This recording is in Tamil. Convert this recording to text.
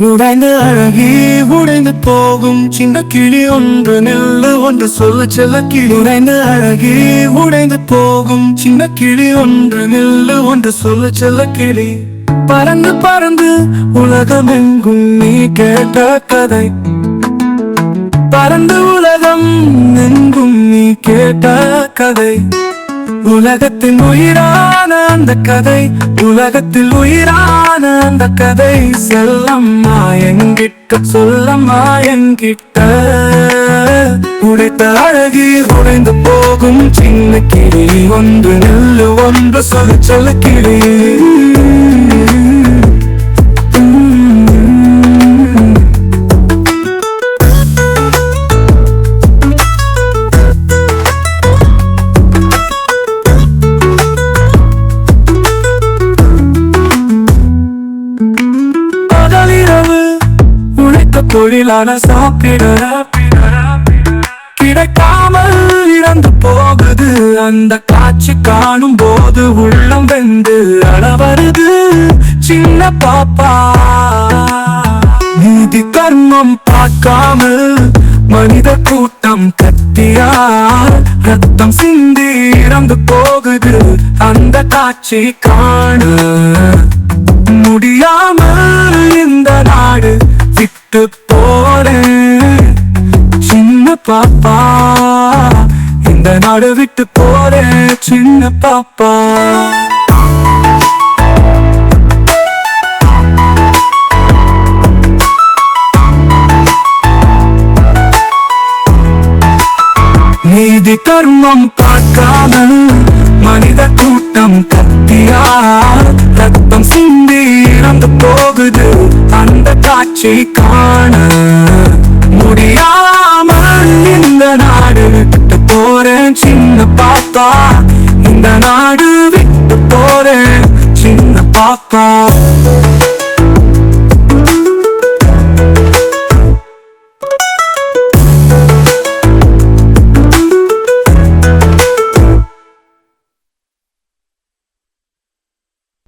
உடைந்து அழகி உடைந்து போகும் சின்ன கிளி ஒன்று நெல்ல ஒன்று சொல்ல செல்ல கிளி. உடைந்து அழகி உடைந்து போகும் சின்ன கிளி ஒன்று நெல்ல ஒன்று சொல்ல செல்ல கிளி. பறந்து பறந்து உலகம் எங்கும் நீ கேட்ட கதை. பறந்து உலகம் எங்கும் நீ கேட்ட கதை. உலகத்தின் உயிரான அந்த கதை உலகத்தில் உயிரான அந்த கதை. செல்லம்மா எங்கிட்ட சொல்லம்மா என்கிட்ட. உடைத்த அழகி உடைந்து போகும் சின்ன கிளி. ஒன்று நெல்லு ஒன்று சொல்லு சொல்ல கிளி. பார்த்த தொழிலான சாப்பிட கிடைக்காமல் இறந்து போகுது. அந்த காட்சி காணும் போது உள்ளம் வெந்து அளவருது சின்ன பாப்பா நீதி கர்மம் பார்க்காமல் மனித கூட்டம் கத்தியால் ரத்தம் சிந்தி இறந்து போகுது. அந்த காட்சி காண. விட்டு போறேன் சின்ன பாப்பா இந்த நாடு விட்டு போறேன் சின்ன பாப்பா. நீதி கர்மம் பார்க்காமல் மனித கூட்டம் கத்தியா ரத்தம் சிந்தி இறந்து போகுது. அந்த காட்சி காண முடியாமல் இந்த நாடு விட்டு போறேன். சின்ன பாப்பா இந்த நாடு விட்டு போறேன். சின்ன பாப்பா.